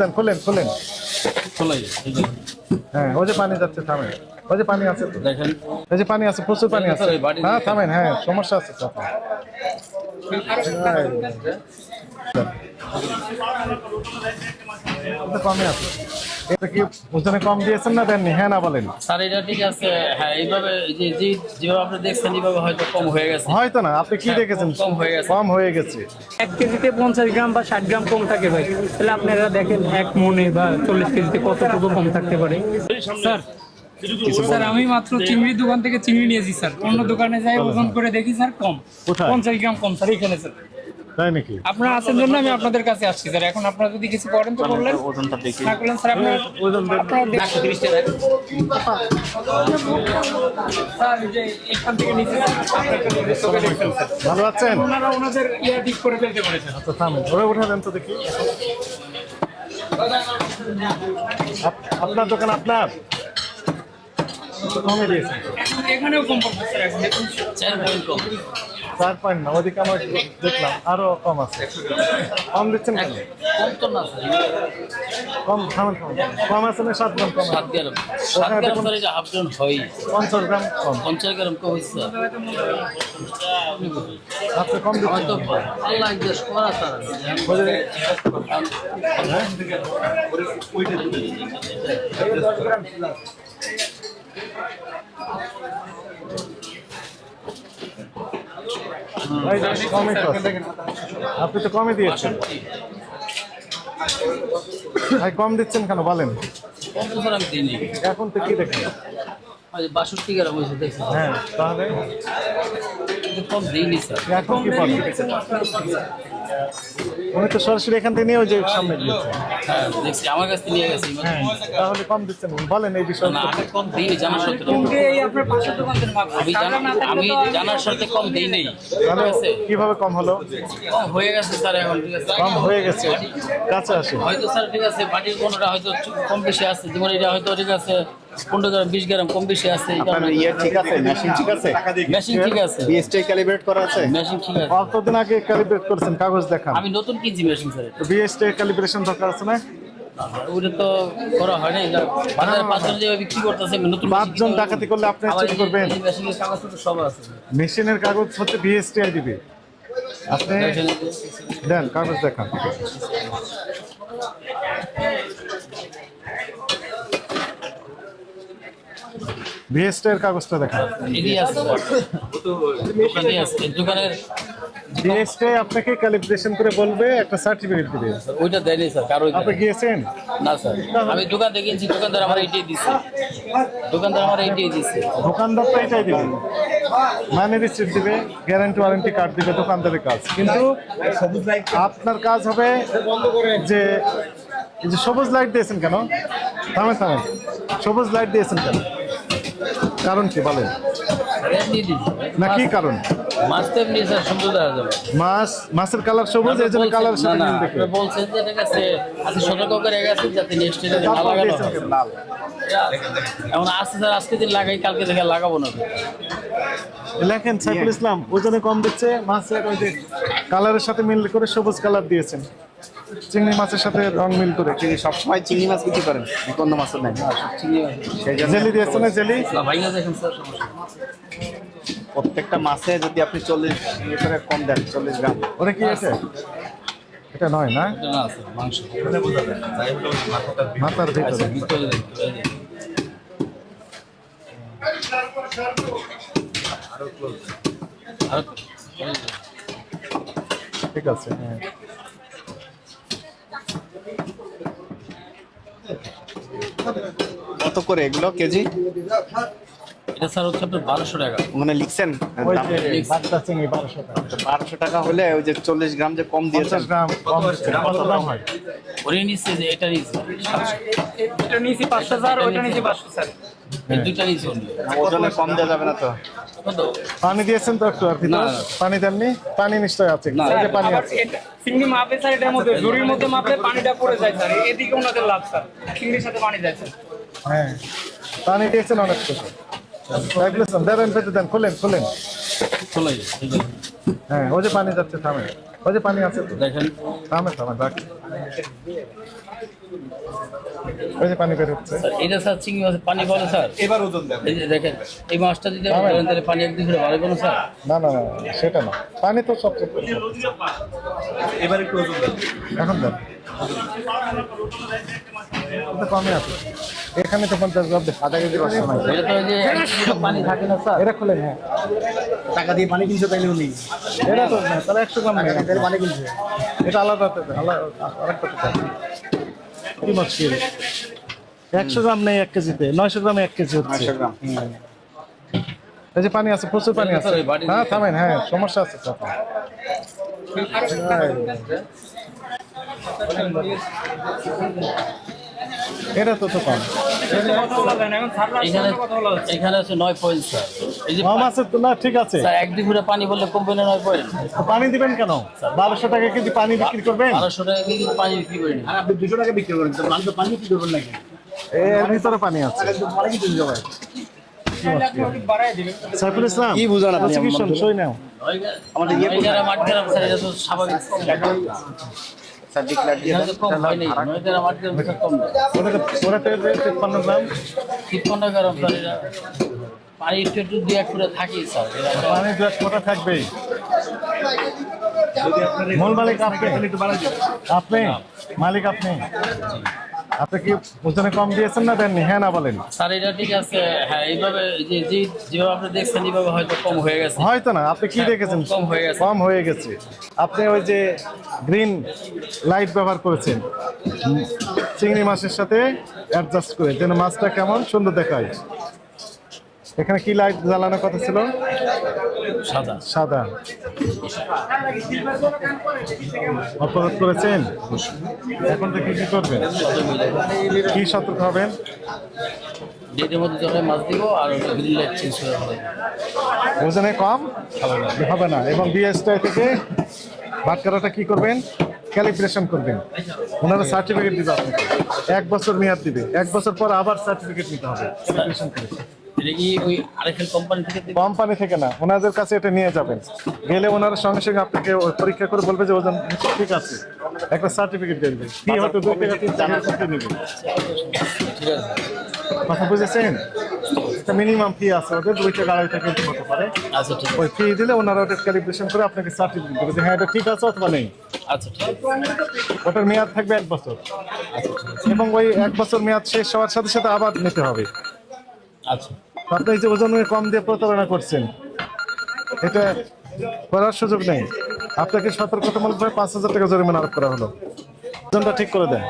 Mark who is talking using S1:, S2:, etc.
S1: দেন খোলেন খোলেন। হ্যাঁ ওই যে পানি যাচ্ছে থামেন। ওই যে পানি আছে তো।
S2: দেখেন।
S1: এই যে পানি আছে প্রচুর পানি আছে। হ্যাঁ থামেন হ্যাঁ সমস্যা আছে তো। কমে আছে। এটা কি ওজনে কম দিয়েছেন না দেননি? হ্যাঁ না বলেন।
S2: স্যার এটা ঠিক আছে। হ্যাঁ এইভাবে যে যে যেভাবে আপনি দেখছেন এইভাবে হয়তো কম হয়ে গেছে।
S1: হয়তো না আপনি কি দেখেছেন?
S2: কম হয়ে গেছে।
S1: কম হয়ে গেছে।
S3: এক কেজিতে পঞ্চাশ গ্রাম বা ষাট গ্রাম কম থাকে ভাই। তাহলে আপনারা দেখেন এক মনে বা চল্লিশ কেজিতে কতটুকু কম থাকতে পারে।
S4: স্যার স্যার আমি মাত্র চিংড়ির দোকান থেকে চিংড়ি নিয়েছি স্যার। অন্য দোকানে যাই ওজন করে দেখি স্যার কম। পঞ্চাশ গ্রাম কম স্যার এখানে স্যার।
S1: তাই নাকি?
S4: আপনারা আছেন জন্য আমি আপনাদের কাছে আসছি স্যার। এখন আপনারা যদি কিছু করেন তো বললেন। না করলেন স্যার আপনারা দেখুন। স্যার যে এখান থেকে নিচে
S1: ভালো আছেন?
S4: ওনারা ওনাদের ইয়ে ঠিক করে ফেলতে পারেছেন
S1: আচ্ছা থামেন। ওরা উঠে দেন তো দেখি। আপনার দোকান আপনার? কমে দিয়েছেন
S4: এখানেও কম পড়ছে স্যার এখন দেখুন।
S2: চার পয়েন্ট কম।
S1: চার পয়েন্ট না ওদিকে আমার দেখলাম আরও কম আছে। কম দিচ্ছেন কেন?
S2: কম তো না
S1: কম থামেন থামেন। কম আছে না সাত গ্রাম কম
S2: সাত গ্রাম। সাত গ্রাম স্যার এটা হাফ গ্রাম হয়
S1: পঞ্চাশ গ্রাম কম।
S2: পঞ্চাশ গ্রাম কম হয়েছে।
S1: আপনি কম দিচ্ছেন।
S2: আল্লাহ দেশ করা স্যার
S1: বলে, তো আপনি তো কমে দিয়েছেন। ভাই কম দিচ্ছেন কেন? বলেন। এখন তো কি দেখেন?
S2: বাষট্টি গ্রাম হয়েছে দেখছেন
S1: হ্যাঁ তাহলে?
S2: কম দিইনি স্যার।
S1: এখন কি উনি তো সরাসরি এখান থেকে নিয়ে ওই যে সামনে গিয়েছে
S2: হ্যাঁ দেখছি আমার কাছ থেকে নিয়ে গেছি।
S1: হ্যাঁ তাহলে কম দিচ্ছেন বলেন এই বিষয়ে।
S2: না আমি কম দিইনি জানার সত্ত্বেও
S4: কিন্তু এই আপনার পাশের দোকান থেকে মাপ
S2: আমি জানা আমি জানার সাথে কম দিই নেই।
S1: তাহলে
S2: আছে?
S1: কীভাবে কম হলো?
S2: কম হয়ে গেছে স্যার এখন ঠিক আছে?
S1: কম হয়ে গেছে। কাছে আসে।
S2: হয়তো স্যার ঠিক আছে বাটির কোনোটা হয়তো কম বেশি আছে। যেমন এটা হয়তো ঠিক আছে পনেরো গ্রাম বিশ গ্রাম কম বেশি আছে
S5: আপনার ইয়ে ঠিক আছে মেশিন ঠিক আছে?
S2: মেশিন ঠিক আছে।
S5: বিএসটি ক্যালিব্রেট করা আছে?
S2: মেশিন ঠিক আছে।
S1: কতদিন আগে ক্যালিব্রেট করেছেন? কাগজ দেখান।
S2: আমি নতুন কিনছি মেশিন স্যার
S1: বিএসটি ক্যালিব্রেশন দরকার আছে না?
S2: ওটা তো করা হয় না বাজারে পাঁচজন যে বিক্রি করতেছে নতুন
S1: পাঁচজন ডাকাতি করলে আপনি চেক করবেন।
S2: এই মেশিনের কাগজপত্র সব আছে।
S1: মেশিনের কাগজ হচ্ছে বিএসটিআই দিবে। আপনি দেন কাগজ দেখান। বিএসটি এর কাগজটা
S2: দোকানের
S1: বিএসটি আপনাকে ক্যালিব্রেশন করে বলবে একটা সার্টিফিকেট দিবে।
S2: ওইটা দেয়নি স্যার কারও
S1: আপনি গিয়েছেন?
S2: না স্যার। আমি দোকান থেকে দোকানদার আমার এইটাই দিচ্ছে দোকানদার আমার এইটাই দিচ্ছে
S1: দোকানদার তো এটাই দিবে। মানে রিসিপ্ট দিবে গ্যারান্টি ওয়ারেন্টি কার্ড দিবে দোকানদারের কাজ। কিন্তু আপনার কাজ হবে যে যে সবুজ লাইট দিয়েছেন কেন? থামেন থামেন। সবুজ লাইট দিয়েছেন কেন? কারণ কি বলেন? না কি কারণ?
S2: মাছ তো এমনি স্যার সুন্দর দেখা যাবে।
S1: মাছ মাছের কালার সবুজ এই জন্য কালার সাথে মিল দেখে।
S2: বলছেন যে ঠিক আছে আজকে সতর্ক করে গেছে যাতে নেক্সট ডে না
S1: তারপর
S2: লাগানো
S1: দিয়েছেন। কেন? লাল
S2: এখন আজকে স্যার আজকে দিন লাগাই কালকে থেকে লাগাবো না
S1: লেখেন সাইফুল ইসলাম ওজনে কম দিচ্ছে মাছের কালারের সাথে মিল করে সবুজ কালার দিয়েছেন। চিংড়ি মাছের সাথে রং মিল করে?
S5: চিংড়ি সবসময় চিংড়ি মাছ বিক্রি করেন অন্য মাছের নাই। জন্য
S1: জেলি দিয়েছেন না জেলি?
S2: না, দেখেন স্যার।
S5: প্রত্যেকটা মাছে যদি আপনি চল্লিশ ইয়ে করে কম দেন চল্লিশ গ্রাম।
S1: ওটা কি আছে? এটা নয় না?
S2: না স্যার মাংস।
S1: মাথার ভিতরে।
S2: আর
S1: ঠিক আছে হ্যাঁ।
S5: কত করে এগুলো কেজি?
S2: এটা স্যার হচ্ছে আপনার বারোশো টাকা।
S5: মানে লিখছেন?
S1: ওই
S5: দাম?
S1: যে বাচ্চা চিংড়ি বারোশো টাকা।
S5: বারোশো টাকা হলে ওই যে চল্লিশ গ্রাম যে কম দিয়েছেন?
S1: গ্রাম কম কত দাম হয়?
S2: ওরে নিচ্ছে যে এটা নিচ্ছে
S4: এটা পাঁচশো স্যার। ওইটা পাঁচশো স্যার।
S2: এই দুইটা নিচ্ছে উনি
S5: ওজনে কম দেওয়া যাবে না তো?
S1: পানি দিয়েছেন তো একটু আর
S2: না।
S1: পানি দেননি? পানি নিশ্চয় আছে।
S2: না,
S1: এই যে পানি আছে।
S4: চিংড়ি মাপে স্যার এটার মধ্যে ঝুড়ির মধ্যে মাপলে পানিটা পড়ে যায় স্যার এদিকে ওনাদের লাভ স্যার চিংড়ির সাথে পানি যায় স্যার
S1: হ্যাঁ। পানি দিয়েছেন অনেক কিছু দেন পেতে দেন খোলেন খোলেন। হ্যাঁ ওই যে পানি যাচ্ছে থামেন। ওই যে পানি আছে তো।
S2: দেখেন।
S1: থামে থামে রাখ ওই যে পানি বের হচ্ছে।
S2: এটা স্যার চিংড়ি মাছের পানি বলে স্যার।
S5: এবার ওজন দেন
S2: এই যে দেখেন এই মাছটা যদি আপনি ধরেন তাহলে পানি একদিন করে বাড়বে না স্যার?
S1: না না না সেটা না। পানি তো সবচেয়ে
S5: এবার একটু ওজন দেন
S1: এখন দেন। কমে আছে। এখানে তো পঞ্চাশ গ্রাম আধা কেজি রস
S2: এটা তো যে পানি থাকে না স্যার।
S1: এটা খুলেন হ্যাঁ।
S5: টাকা দিয়ে পানি কিনছে তাইলে উনি
S1: এটা তো না তাহলে একশো গ্রাম
S5: পানি কিনছে।
S1: এটা আলাদা আলাদা আরেকটা কি একশো গ্রাম নেই এক কেজিতে নয়শো গ্রামে এক কেজি হচ্ছে। এই যে পানি আছে প্রচুর পানি আছে। হ্যাঁ থামেন হ্যাঁ সমস্যা আছে এটা তো তো কম
S2: এখানে এখানে আছে নয় পয়েন্ট
S1: কম আছে তো? না ঠিক আছে।
S2: স্যার একদিন করে পানি বললে কমবে না নয় পয়েন্ট।
S1: পানি দিবেন কেন? বারোশো টাকা কেজি পানি বিক্রি করবেন?
S2: বারোশো টাকা দিয়ে পানি বিক্রি করি না
S5: আর আপনি দুশো টাকা বিক্রি করেন তো পানি বিক্রি করবেন নাকি?
S1: এর ভিতরে পানি আছে। সাইফুল ইসলাম
S5: কি বুঝান আপনি আমার
S1: সই নাও।
S2: আমাদের ইয়ে গ্রাম গ্রাম স্যার এটা তো স্বাভাবিক।
S1: তিপ্পান্ন গ্রাম।
S2: তিপ্পান্ন গ্রাম স্যার পানি একটু একটু এক করে থাকি স্যার।
S1: পানি দু এক ফোঁটা থাকবেই। মূল মালিক আপনি? আপনি? মালিক আপনি? আপনি কি ওজনে কম দিয়েছেন না দেননি? হ্যাঁ না বলেন।
S2: স্যার এটা ঠিক আছে। হ্যাঁ এইভাবে যে যে যেভাবে আপনি দেখছেন এইভাবে হয়তো কম হয়ে গেছে।
S1: হয়তো না আপনি কি দেখেছেন?
S2: কম হয়ে গেছে।
S1: কম হয়ে গেছে। আপনি ওই যে গ্রিন লাইট ব্যবহার করেছেন। চিংড়ি মাছের সাথে অ্যাডজাস্ট করে যেন মাছটা কেমন সুন্দর দেখায়। এখানে কি লাইট জ্বালানোর কথা ছিল?
S2: সাদা।
S1: সাদা। অপরাধ করেছেন? এখন থেকে কি করবেন? কি সতর্ক হবেন?
S2: ডেটের মধ্যে যখন মাছ দিব আর গ্রিন লাইট চেঞ্জ করে হবে।
S1: ওজনে কম? হবে না। এবং বিএসটাই থেকে বাটকারাটা কি করবেন? ক্যালিব্রেশন করবেন। ওনারা সার্টিফিকেট দিবে আপনাকে। এক বছর মেয়াদ দিবে। এক বছর পর আবার সার্টিফিকেট নিতে হবে। ক্যালিব্রেশন করে।
S2: এটা কি ওই আরেকটা কোম্পানি থেকে
S1: কোম্পানি থেকে না ওনাদের কাছে এটা নিয়ে যাবেন। গেলে ওনারা সঙ্গে সঙ্গে আপনাকে পরীক্ষা করে বলবে যে ওজন ঠিক আছে। একটা সার্টিফিকেট দেবে কি হয়তো দুই টাকা তিন টাকা করতে নেবে।
S2: ঠিক আছে।
S1: কথা বুঝেছেন? মিনিমাম ফি আছে ওদের দুই টাকা আড়াই টাকা হতে পারে।
S2: আচ্ছা ঠিক
S1: ওই ফি দিলে ওনারা ওটা ক্যালিব্রেশন করে আপনাকে সার্টিফিকেট দেবে যে হ্যাঁ এটা ঠিক আছে অথবা নেই।
S2: আচ্ছা ঠিক
S1: ওটার মেয়াদ থাকবে এক বছর। এবং ওই এক বছর মেয়াদ শেষ হওয়ার সাথে সাথে আবার নিতে হবে। আপনি যে ওজন কম দিয়ে প্রতারণা করছেন। এটা করার সুযোগ নেই। আপনাকে সতর্কতামূলকভাবে পাঁচ হাজার টাকা জরিমানা আরোপ করা হলো। ওজনটা ঠিক করে দেন।